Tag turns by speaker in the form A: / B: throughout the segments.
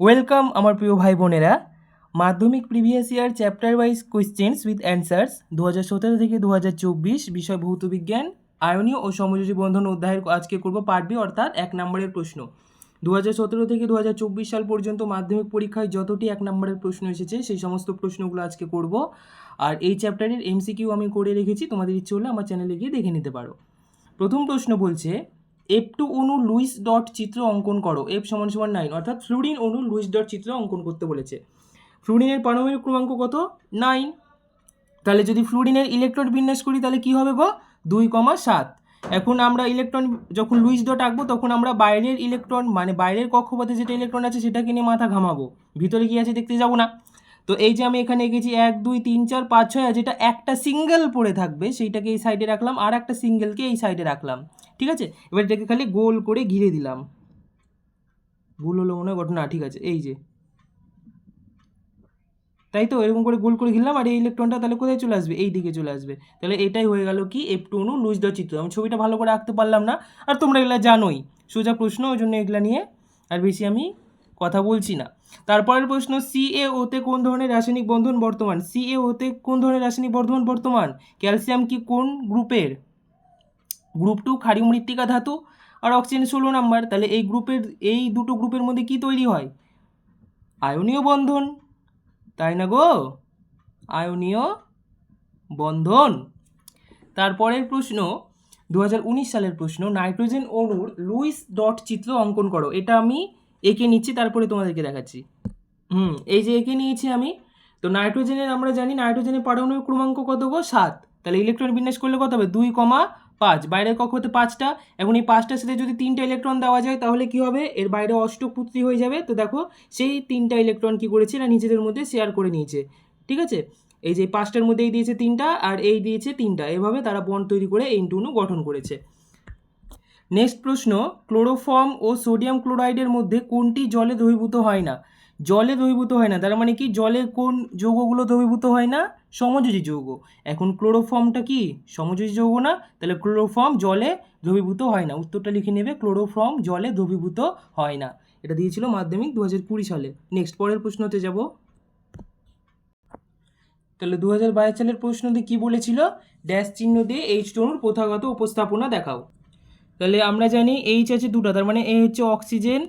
A: Welcome আমার প্রিয় ভাই বোনেরা। Madhyamik previous year chapter wise questions with answers দু হাজার সতেরো থেকে দু হাজার চব্বিশ বিষয় ভৌত বিজ্ঞান, আয়নীয় ও সমযোজী বন্ধন অধ্যায়ের আজকে করব পার্ট বি অর্থাৎ এক নম্বরের প্রশ্ন। দু হাজার সতেরো থেকে দু হাজার চব্বিশ সাল পর্যন্ত মাধ্যমিক পরীক্ষায় যতটি এক নম্বরের প্রশ্ন এসেছে, সেই সমস্ত প্রশ্নগুলো আজকে করব। আর এই চ্যাপ্টারের এমসিকিউ আমি করে রেখেছি, তোমাদের ইচ্ছে হলে আমার চ্যানেলে গিয়ে দেখে নিতে পারো। প্রথম প্রশ্ন বলছে এফ টু অণু লুইস ডট চিত্র অঙ্কন করো এফ সমান সমান নাইন অর্থাৎ ফ্লুরিন অণু লুইস ডট চিত্র অঙ্কন করতে বলেছে। ফ্লুরিনের পারমাণবিক ক্রমাঙ্ক কত? নাইন তাহলে যদি ফ্লুরিনের ইলেকট্রন বিন্যাস করি, তাহলে কি হবে গো? দুই কমা সাত। এখন আমরা ইলেকট্রন যখন লুইস ডট আঁকবো, তখন আমরা বাইরের ইলেকট্রন মানে বাইরের কক্ষপথে যেটা ইলেকট্রন আছে, সেটাকে নিয়ে মাথা ঘামাবো। ভিতরে কি আছে দেখতে যাব না। তো এই যে আমি এখানে এঁকেছি এক, দুই, তিন, চার, পাঁচ, ছয়, আর যেটা একটা সিঙ্গেল পড়ে থাকবে, সেইটাকে এই সাইডে রাখলাম, আর একটা সিঙ্গেলকে এই সাইডে রাখলাম। ঠিক আছে? এবার এটাকে খালি গোল করে ঘিরে দিলাম। ভুল হলো মনে হয় ঘটনা ঠিক আছে, এই যে। তাই তো, এরকম করে গোল করে ঘিরলাম, আর এই ইলেকট্রনটা তাহলে কোথায় চলে আসবে? এই দিকে চলে আসবে। তাহলে এটাই হয়ে গেল কি? এফ টু অনু লুজ দেওয়ার চিত্র। আমি ছবিটা ভালো করে আঁকতে পারলাম না, আর তোমরা এগুলো জানোই। সোজা প্রশ্ন, ওই জন্য এগুলা নিয়ে আর বেশি আমি কথা বলছি না। তারপরের প্রশ্ন সি এ ওতে কোন ধরনের রাসায়নিক বন্ধন বর্তমান? সি এ ওতে কোন ধরনের রাসায়নিক বর্ধমান বর্তমান? ক্যালসিয়াম কি কোন গ্রুপের? গ্রুপ টু ক্ষারীয় মৃত্তিকা ধাতু আর অক্সিজেন ষোলো নাম্বার তাহলে এই গ্রুপের এই দুটো গ্রুপের মধ্যে কি তৈরি হয়? আয়নীয় বন্ধন, তাই না গো? আয়নীয় বন্ধন। তারপরের প্রশ্ন দু হাজার উনিশ সালের প্রশ্ন, নাইট্রোজেন অণুর লুইস ডট চিত্র অঙ্কন করো। এটা আমি এঁকে নিচ্ছি, তারপরে তোমাদেরকে দেখাচ্ছি। হুম, এই যে এঁকে নিয়েছি আমি, তো নাইট্রোজেনের, আমরা জানি নাইট্রোজেনের পারমাণবিক ক্রমাঙ্ক কত গো? সাত। তাহলে ইলেকট্রন বিন্যাস করলে কত হবে? দুই কমা পাঁচ, বাইরের কক্ষ হতে পাঁচটা। এখন এই পাঁচটার সাথে যদি তিনটা ইলেকট্রন দেওয়া যায়, তাহলে কি হবে? এর বাইরে অষ্টক পুত্রী হয়ে যাবে। তো দেখো, সেই তিনটা ইলেকট্রন কি করেছে? না নিজেদের মধ্যে শেয়ার করে নিয়েছে। ঠিক আছে? এই যে পাঁচটার মধ্যে এই দিয়েছে তিনটা, আর এই দিয়েছে তিনটা। এভাবে তারা বন্ড তৈরি করে এই টুনু গঠন করেছে। নেক্সট প্রশ্ন ক্লোরোফর্ম ও সোডিয়াম ক্লোরাইডের মধ্যে কোনটি জলে দ্রবীভূত হয় না? জলে দ্রবীভূত হয় না। তার মানে কি? জলে কোন যৌগগুলো দ্রবীভূত হয় না? সমযোজী যৌগ। এখন ক্লোরোফর্মটা কি? সমযোজী যৌগ না? তাহলে ক্লোরোফর্ম জলে দ্রবীভূত হয় না। উত্তরটা লিখে নেবে ক্লোরোফর্ম জলে দ্রবীভূত হয় না। এটা দিয়েছিল মাধ্যমিক দু হাজার কুড়ি সালে। নেক্সট পরের প্রশ্নতে যাব। তাহলে দু হাজার বাইশ সালের প্রশ্নতে কি বলেছিল? ড্যাশ চিহ্ন দিয়ে এইচ টনুর প্রথাগত উপস্থাপনা দেখাও। তাহলে আমরা জানি এইচ আছে দুটো। তার মানে এ হচ্ছে অক্সিজেন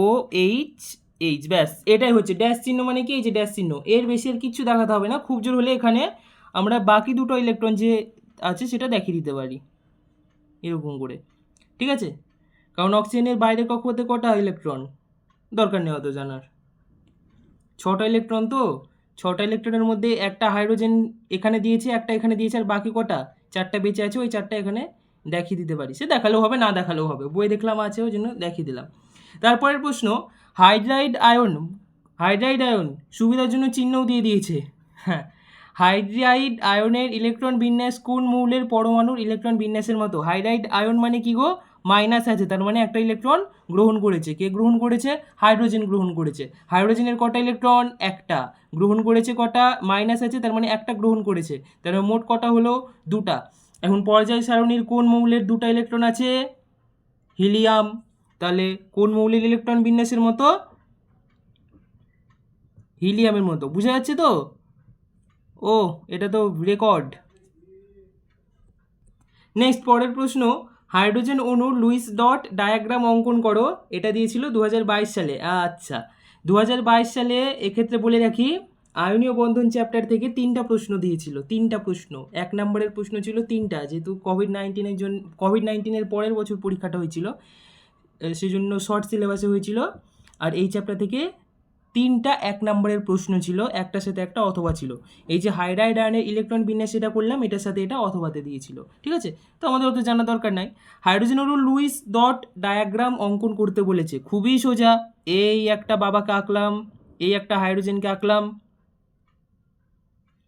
A: ও, এইচ এইচ, ব্যাস। এটাই হচ্ছে। ড্যাশ চিহ্ন মানে কি? এই যে ড্যাশ চিহ্ন। এর বেশি আর কিচ্ছু দেখাতে হবে না। খুব জোর হলে এখানে আমরা বাকি দুটো ইলেকট্রন যে আছে সেটা দেখিয়ে দিতে পারি। এরকম করে। ঠিক আছে? কারণ অক্সিজেনের বাইরের কক্ষপথে কটা ইলেকট্রন দরকার নেই অত জানার। ছটা ইলেকট্রন তো? ছটা ইলেকট্রনের মধ্যে একটা হাইড্রোজেন এখানে দিয়েছে, একটা এখানে দিয়েছে, আর বাকি কটা? চারটা বেঁচে আছে, ওই চারটা এখানে দেখিয়ে দিতে পারি। সে দেখালেও হবে, না দেখালেও হবে। বই দেখলাম আছে, ওই জন্য দেখিয়ে দিলাম। তারপরের প্রশ্ন, হাইড্রাইড আয়ন হাইড্রাইড আয়ন সুবিধার জন্য চিহ্নও দিয়ে দিয়েছে। হ্যাঁ হাইড্রাইড আয়নের ইলেকট্রন বিন্যাস কোন মৌলের পরমাণুর ইলেকট্রন বিন্যাসের মতো? হাইড্রাইড আয়ন মানে কি গো? মাইনাস আছে, তার মানে একটা ইলেকট্রন গ্রহণ করেছে। কে গ্রহণ করেছে? হাইড্রোজেন গ্রহণ করেছে। হাইড্রোজেনের কটা ইলেকট্রন? একটা। গ্রহণ করেছে কটা? মাইনাস আছে, তার মানে একটা গ্রহণ করেছে। তার মোট কটা হলো? দুটা। এখন পর্যায় সারণীর কোন মৌলের দুটা ইলেকট্রন আছে? হিলিয়াম। তাহলে কোন মৌলের ইলেকট্রন বিন্যাসের মতো? হিলিয়ামের মতো, বুঝা যাচ্ছে তো? ও, এটা তো রেকর্ড নেক্সট পরের প্রশ্ন হাইড্রোজেন অণুর লুইস ডট ডায়াগ্রাম অঙ্কন করো, এটা দিয়েছিল দু হাজার বাইশ সালে আচ্ছা। দু হাজার বাইশ সালে এক্ষেত্রে বলে রাখি, আয়নীয় বন্ধন চ্যাপ্টার থেকে তিনটা প্রশ্ন দিয়েছিল, তিনটা প্রশ্ন। এক নম্বরের প্রশ্ন ছিল তিনটা, যেহেতু কোভিড নাইন্টিনের জন্য কোভিড নাইন্টিনের পরের বছর পরীক্ষাটা হয়েছিল। সেই জন্য শর্ট সিলেবাসে হয়েছিল। আর এই চ্যাপ্টার থেকে তিনটা এক নম্বরের প্রশ্ন ছিল একটার সাথে একটা অথবা ছিল। এই যে হাইড্রাইড আয়নের ইলেকট্রন বিন্যাস এটা করলাম, এটার সাথে এটা অথবাতে দিয়েছিল। ঠিক আছে? তো আমাদের অত জানা দরকার নাই। হাইড্রোজেন অণু লুইস ডট ডায়াগ্রাম অঙ্কন করতে বলেছে। খুবই সোজা। এই একটা বাবাকে আঁকলাম, এই একটা হাইড্রোজেনকে আঁকলাম।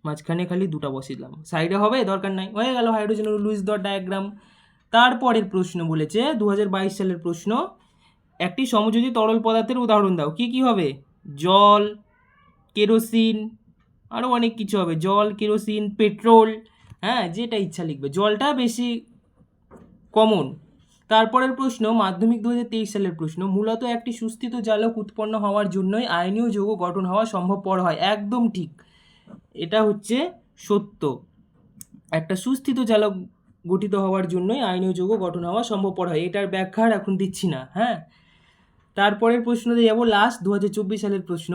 A: মাঝখানে খালি দুটা বসিয়ে দিলাম। সাইডে হবে, দরকার নাই। হয়ে গেল হাইড্রোজেন লুইস ডট ডায়াগ্রাম তারপরের প্রশ্ন বলেছে দু হাজার বাইশ সালের প্রশ্ন, একটি সমযোজী তরল পদার্থের উদাহরণ দাও। কি কি হবে? জল, কেরোসিন আরও অনেক কিছু হবে। জল, কেরোসিন, পেট্রোল হ্যাঁ যেটা ইচ্ছা লিখবে। জলটা বেশি কমন। তারপরের প্রশ্ন, মাধ্যমিক দু হাজার তেইশ সালের প্রশ্ন, মূলত একটি সুস্থিত জালক উৎপন্ন হওয়ার জন্যই আয়নীয় যৌগ গঠন হওয়া সম্ভবপর হয়। একদম ঠিক। এটা হচ্ছে সত্য। একটা সুস্থিত জালক গঠিত হওয়ার জন্যই আয়নীয় যৌগ গঠন হওয়া সম্ভবপর হয়। এটার ব্যাখ্যা আর এখন দিচ্ছি না হ্যাঁ? তারপরের প্রশ্ন দিয়ে যাব লাস্ট দু হাজার চব্বিশ সালের প্রশ্ন।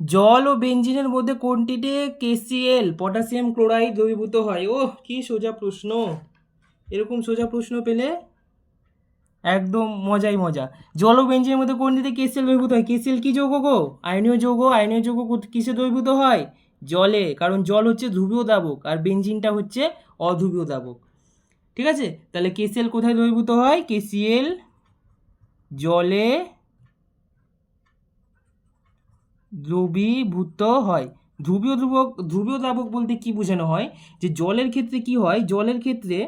A: জল ও বেঞ্জিনের মধ্যে কোনটিতে কেসিএল পটাশিয়াম ক্লোরাইড দ্রবীভূত হয়? ও কি সোজা প্রশ্ন। এরকম সোজা প্রশ্ন পেলে একদম মজাই মজা। জল ও বেঞ্জিনের মধ্যে কোনটিতে কেসিএল দ্রবীভূত হয়? কেসিএল কি যৌগ গো? আয়নীয় যৌগ আয়নীয় যৌগ কিসে দ্রবীভূত হয়? জলে, কারণ জল হচ্ছে ধ্রুবীয় দাবক, আর বেঞ্জিনটা হচ্ছে অধ্রুবীয় দাবক। ঠিক আছে? তাহলে কেসিএল কোথায় দ্রবীভূত হয়? কেসিএল জলে দ্রবীভূত হয়। ধ্রুবীয় ধ্রুবক, ধ্রুবীয় দ্রাবক বলতে কি বোঝানো হয়? যে জলের ক্ষেত্রে কি হয়? জলের ক্ষেত্রে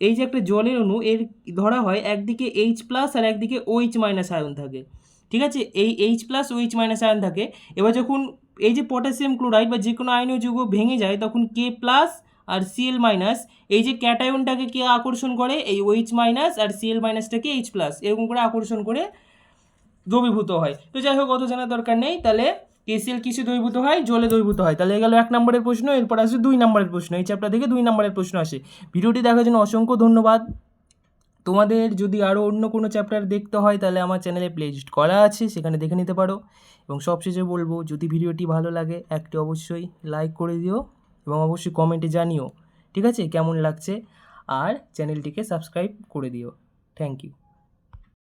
A: এই যে একটা জলের অণু, এর ধরা হয় একদিকে এইচ প্লাস আর একদিকে ওইচ মাইনাস আয়ন থাকে। ঠিক আছে? এই H plus OH minus ion থাকে। এবার যখন এই যে পটাশিয়াম ক্লোরাইড বা যে কোনো আয়নীয় যৌগ ভেঙে যায়, তখন কে প্লাস আর সিএল মাইনাস এই যে ক্যাটায়নটাকে কে আকর্ষণ করে? এই ওইচ মাইনাস আর সিএল মাইনাসটাকে এইচ প্লাস এরকম করে আকর্ষণ করে দ্রবীভূত হয়। তো যাই হোক, অত জানার দরকার নেই। তাহলে কেসিএল কিসে দ্রবীভূত হয়? জলে দ্রবীভূত হয়। তাহলে গেল এক নম্বরের প্রশ্ন, এরপর আসে দুই নম্বরের প্রশ্ন। এই চ্যাপ্টার থেকে দুই নম্বরের প্রশ্ন আসে। ভিডিওটি দেখার জন্য অসংখ্য ধন্যবাদ। তোমাদের যদি আরও অন্য কোনো চ্যাপ্টার দেখতে হয়, তাহলে আমার চ্যানেলে প্লেলিস্ট করা আছে, সেখানে দেখে নিতে পারো। এবং সবশেষে বলব, যদি ভিডিওটি ভালো লাগে, একটি অবশ্যই লাইক করে দিও। এবং অবশ্যই কমেন্টে জানিও। ঠিক আছে? কেমন লাগছে? আর চ্যানেলটিকে সাবস্ক্রাইব করে দিও। Thank you